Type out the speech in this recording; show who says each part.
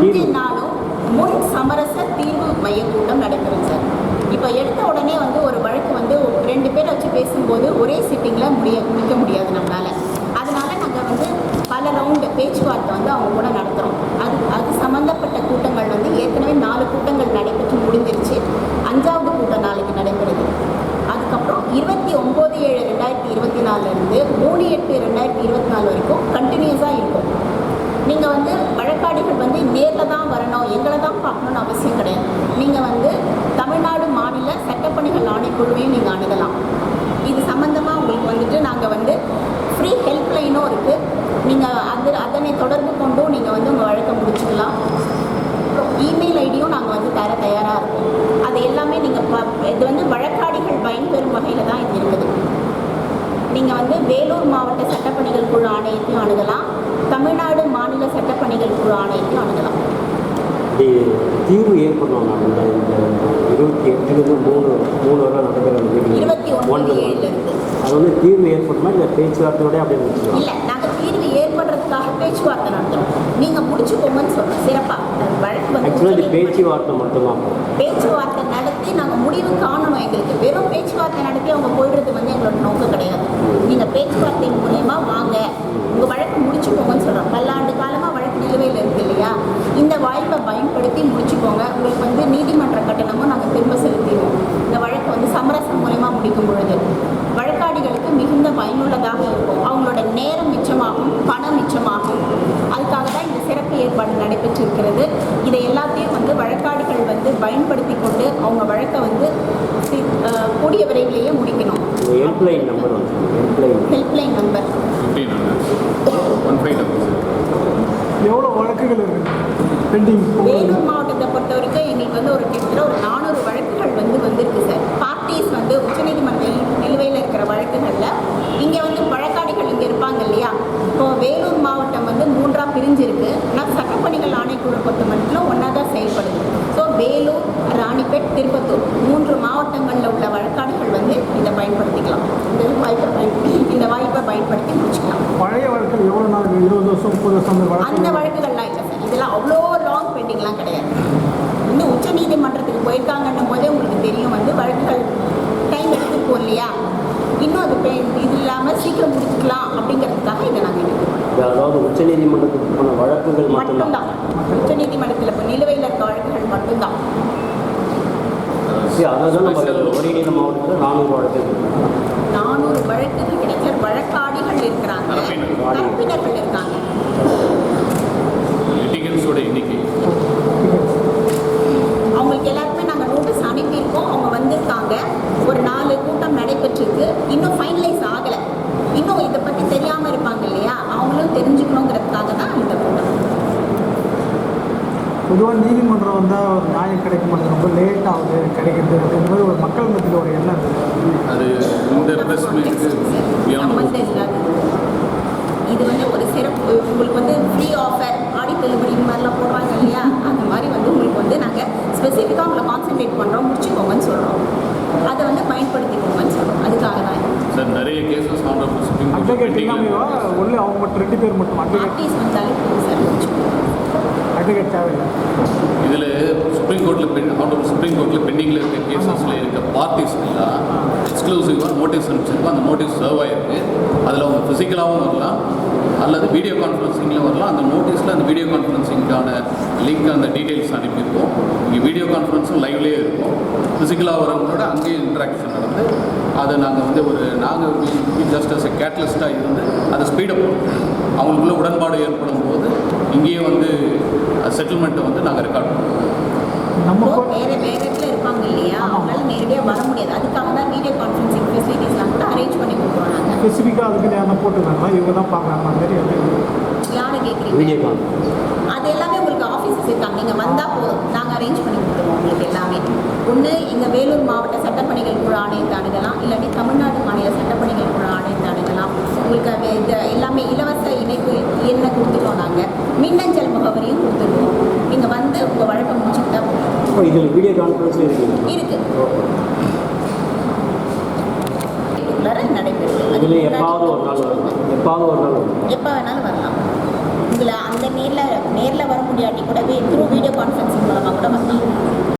Speaker 1: முன் சமரச தீர்வு மைய கூட்டம் நடைபெறும் சார். இப்போ எடுத்த உடனே வந்து ஒரு வழக்கு வந்து ரெண்டு பேரை வச்சு பேசும்போது ஒரே சிட்டிங்கில் முடிய முடிக்க முடியாது நம்மளால். அதனால் நாங்கள் வந்து பல ரவுண்டு பேச்சுவார்த்தை வந்து அவங்க கூட நடத்துகிறோம் அது அது சம்மந்தப்பட்ட கூட்டங்கள் வந்து ஏற்கனவே நாலு கூட்டங்கள் நடைபெற்று முடிஞ்சிருச்சு. அஞ்சாவது கூட்டம் நாளைக்கு நடைபெறுது. அதுக்கப்புறம் இருபத்தி ஒம்பது ஏழு ரெண்டாயிரத்தி இருபத்தி நாலுலேருந்து மூணு எட்டு ரெண்டாயிரத்தி இருபத்தி நாலு வரைக்கும் கண்டினியூஸாக இருக்கும். நீங்கள் வந்து வழக்காடிகள் வந்து நேரில் தான் வரணும் எங்களை தான் பார்க்கணும்னு அவசியம் கிடையாது. நீங்கள் வந்து தமிழ்நாடு மாநில சட்டப்பணிகள் ஆணைக்குழுவையும் நீங்கள் அணுகலாம். இது சம்மந்தமாக உங்களுக்கு வந்துட்டு நாங்கள் வந்து ஃப்ரீ ஹெல்ப்லைனும் இருக்குது நீங்கள் அது அதனை தொடர்பு கொண்டும் நீங்கள் வந்து உங்கள் வழக்கை முடிச்சுக்கலாம். அப்புறம் இமெயில் ஐடியும் நாங்கள் வந்து தர தயாராக இருக்கோம். அது எல்லாமே நீங்கள் இது வந்து வழக்காடிகள் பயன்பெறும் வகையில் தான் இது இருக்குது. நீங்கள் வந்து வேலூர் மாவட்ட சட்டப்பணிகள் குழு ஆணையத்தையும் அணுகலாம். குழு ஆணையத்தையும் அணுகலாம்
Speaker 2: தீர்வு ஏற்படணும் இந்த இருபத்தி எட்டுலேருந்து மூணு மூணு வரை நடக்கிற.
Speaker 1: ஏழுலேருந்து.
Speaker 2: அது வந்து தீர்வு ஏற்படுமா இல்லை பேச்சுவார்த்தையோட அப்படியே முடிச்சுக்கலாம்
Speaker 1: இல்லை நாங்கள் தீர்வு ஏற்படுறதுக்காக பேச்சுவார்த்தை நடத்துகிறோம் நீங்கள் முடிச்சுக்கோங்கன்னு சொல்கிறோம் சிறப்பாக வழக்கு வந்து
Speaker 2: ஆக்சுவலாக பேச்சுவார்த்தை மட்டும்தான்.
Speaker 1: பேச்சுவார்த்தை நடத்தி நாங்கள் முடிவு காணணும் எங்களுக்கு. வெறும் பேச்சுவார்த்தை நடத்தி அவங்க போயிடுறது வந்து எங்களோட நோக்கம் கிடையாது. நீங்கள் பேச்சுவார்த்தை மூலயமா வாங்க உங்கள் வழக்கு முடிச்சுக்கோங்கன்னு சொல்கிறோம் பல்லாண்டு காலமாக வழக்கு நிலுவையில் இருக்கு இல்லையா இந்த வாய்ப்பை பயன்படுத்தி முடிச்சுக்கோங்க. உங்களுக்கு வந்து நீதிமன்ற கட்டணமும் நாங்கள் திரும்ப செலுத்திடுவோம். இந்த வழக்கு வந்து சமரசம் மூலயமா முடிக்கும் பொழுது. வழக்காடிகளுக்கு மிகுந்த பயனுள்ளதாக இருக்கும். அவங்களோட நேரம் மிச்சமாகும் பணம் மிச்சமாகும். அதுக்காக தான் இந்த சிறப்பு ஏற்பாடு நடைபெற்றிருக்கிறது. இதை எல்லாத்தையும் வந்து வழக்காடிகள் வந்து பயன்படுத்தி கொண்டு அவங்க வழக்கை வந்து கூடிய விரைவிலேயே முடிக்கணும்.
Speaker 2: ஹெல்ப்லைன் நம்பர் வந்து helpline
Speaker 1: helpline number
Speaker 3: one five
Speaker 4: எவ்வளோ வழக்குகள் இருக்குது பெண்டிங்
Speaker 1: வேலூர் மாவட்டத்தை பொறுத்த வரைக்கும் எங்களுக்கு வந்து ஒரு கிட்டத்தட்ட ஒரு நானூறு வழக்குகள் வந்து வந்திருக்கு சார். பார்ட்டிஸ் வந்து உச்சநீதிமன்ற நிலுவையில் இருக்கிற வழக்குகளில் இங்கே வந்து வழக்காடிகள் இங்கே இருப்பாங்க இல்லையா? இப்போ வேலூர் மாவட்டம் வந்து மூன்றாக பிரிஞ்சிருக்கு. ஆனால் சட்டப்பணிகள் ஆணைக்குழு பொறுத்த மட்டும் ஒன்றா தான் செயல்படுது. ஸோ வேலூர் ராணிப்பேட் திருப்பத்தூர் மூன்று மாவட்டங்களில் உள்ள வழக்காடிகள் வந்து இதை பயன்படுத்திக்கலாம். இந்த வாய்ப்பை பயன்படுத்தி இந்த வாய்ப்பை பயன்படுத்தி முடிச்சுக்கலாம்.
Speaker 4: பழைய வழக்குகள் எவ்வளோ நாள் இருபது வருஷம் முப்பது வருஷம் அந்த வழக்கு
Speaker 1: போயிருக்காங்கன்னும் போதே உங்களுக்கு தெரியும் வந்து வழக்குகள் டைம் எடுத்துருக்கோம் இல்லையா? இன்னும் அது பெ- இது இல்லாமல் சீக்கிரம் முடிச்சுக்கலாம் அப்படிங்கிறதுக்காக இதை நாங்கள் எடுக்கிறோம்
Speaker 2: அதாவது உச்சநீதிமன்றத்துக்கு போன வழக்குகள் மட்டும்தான்.
Speaker 1: மட்டும்தான். உச்ச நீதிமன்றத்தில் இப்போ நிலுவையில் இருக்க வழக்குகள் மட்டும்தான்.
Speaker 2: சரி அதை தான் நம்ம ஒருங்கிணைந்த மாவட்டத்தில் நானூறு வழக்கு இருக்கு.
Speaker 1: நானூறு வழக்குகள் கிடைச்ச வழக்காடிகள் இருக்கிறாங்க
Speaker 3: தரப்பினர்.
Speaker 1: தரப்பினர்கள் இருக்காங்க
Speaker 3: லிட்டிகன்ஸோட எண்ணிக்கை
Speaker 1: அவங்களுக்கு எல்லாருக்குமே நாங்கள் நோட்டீஸ் அனுப்பியிருக்கோம் அவங்க வந்திருக்காங்க ஒரு நாலு கூட்டம் நடைபெற்றிருக்கு இன்னும் ஃபைனலைஸ் ஆகலை இன்னும் இதை பற்றி தெரியாமல் இருப்பாங்க இல்லையா அவங்களும் தெரிஞ்சுக்கணுங்கிறதுக்காக தான் இந்த கூட்டம்
Speaker 4: பொதுவாக நீதிமன்றம் வந்தால் ஒரு நியாயம் கிடைக்க மாட்டேங்குது ரொம்ப லேட் ஆகுது கிடைக்கிறது அப்படின்ற மாதிரி ஒரு மக்கள் மத்தியில் ஒரு எண்ணம்
Speaker 3: அது இந்த
Speaker 1: இது வந்து ஒரு சிறப்பு உங்களுக்கு வந்து ஃப்ரீ ஆஃபர் ஆடி தள்ளுபடி இந்த மாதிரிலாம் போடுறாங்க இல்லையா? அந்த மாதிரி வந்து உங்களுக்கு வந்து நாங்கள் ஸ்பெசிஃபிக்காக உங்களை கான்சென்ட்ரேட் பண்ணுறோம் முடிச்சுக்கோங்கன்னு சொல்கிறோம் அதை வந்து பயன்படுத்திக்கோங்கன்னு சொல்கிறோம் அதுக்காக தான்.
Speaker 3: சார் நிறைய கேசஸ்
Speaker 4: அட்வொகேட் இல்லாமையோ? ஒன்லி அவங்க மட்டும் ரெண்டு பேர் மட்டும்? அட்வொகேட்
Speaker 1: பார்ட்டிஸ் வந்தாலே போதும் சார்
Speaker 4: அட்வொகேட் தேவையில்லை.
Speaker 3: இதில் சுப்ரீம் கோர்ட்டில் பெண் ஆனரபிள் சுப்ரீம் கோர்ட்டில் பெண்டிங்கில் இருக்க கேசஸில் இருக்க பார்ட்டிஸ் எல்லாம் எக்ஸ்க்ளூசிவாக நோட்டீஸ் அனுப்பிச்சிருக்கோம். அந்த நோட்டீஸ் சர்வ் ஆயிருக்கு. அதில் அவங்க ஃபிசிக்கலாகவும் வரலாம். அல்லது வீடியோ கான்ஃபரன்சிங்கில் வரலாம். அந்த நோட்டீஸில் அந்த வீடியோ கான்ஃபரன்சிங்கான லிங்க் அந்த டீட்டெயில்ஸ் அனுப்பியிருக்கோம். இங்கே வீடியோ கான்ஃபரன்ஸும் லைவ்லேயே இருக்கும். ஃபிசிக்கலாக வரவங்களோட அங்கேயே இன்ட்ராக்ஷன் நடந்து அதை நாங்கள் வந்து ஒரு நாங்கள் ஜஸ்ட் அஸ் எ கேட்டலிஸ்ட்டாக இருந்து அதை ஸ்பீடப் அவங்களுக்குள்ள உடன்பாடு ஏற்படும் போது இங்கேயே வந்து செட்டில்மெண்ட்டை வந்து நாங்கள் ரெக்கார்ட் பண்ணுவோம்
Speaker 4: நம்ம
Speaker 1: வேற வேற இடத்துல இருப்பாங்க இல்லையா? அவங்களால நேரடியாக வர முடியாது. அதுக்காக தான் வீடியோ கான்ஃபரன்சிங் ஃபெசிலிட்டிஸ்லாம் கூட அரேஞ்ச் பண்ணி கொடுக்குறோம் நாங்கள்
Speaker 4: ஸ்பெசிஃபிக்காக அதுக்கு யாரா போட்டுருக்காங்களா இவங்க தான் பார்க்குறாங்க. அந்த மாதிரி
Speaker 1: யாரை கேட்குறீங்க
Speaker 2: வீடியோ கால்
Speaker 1: அது எல்லாமே உங்களுக்கு ஆஃபீஸஸ் இருக்காங்க. நீங்கள் வந்தால் போதும். நாங்கள் அரேஞ்ச் பண்ணி கொடுத்துருவோம் உங்களுக்கு எல்லாமே. ஒன்று எங்கள் வேலூர் மாவட்ட சட்டப்பணிகள் குழு ஆணையத்தை அணுகலாம் இல்லாட்டி தமிழ்நாடு மாநில சட்டப்பணிகள் குழு ஆணையத்தை அணுகலாம் உங்களுக்கு அது இது எல்லாமே இலவச இணைப்பு எண்ணை நாங்கள் மின்னஞ்சல் முகவரியும் கொடுத்துருவோம். நீங்கள் வந்து உங்கள் வழக்கை முடிச்சுக்கிட்டா போதும்.
Speaker 2: இதில் வீடியோ இருக்குங்களா
Speaker 1: இருக்கு. நடைபெறுது.
Speaker 2: எப்பாவது ஒரு நாள் எப்பாவது ஒரு நாள்
Speaker 1: எப்போ வேணாலும் வரலாம். உங்களை அந்த நேரில் நேரில் வர முடியாட்டி கூட த்ரூ வீடியோ கான்ஃபரன்சிங் மூலமாக கூட வந்து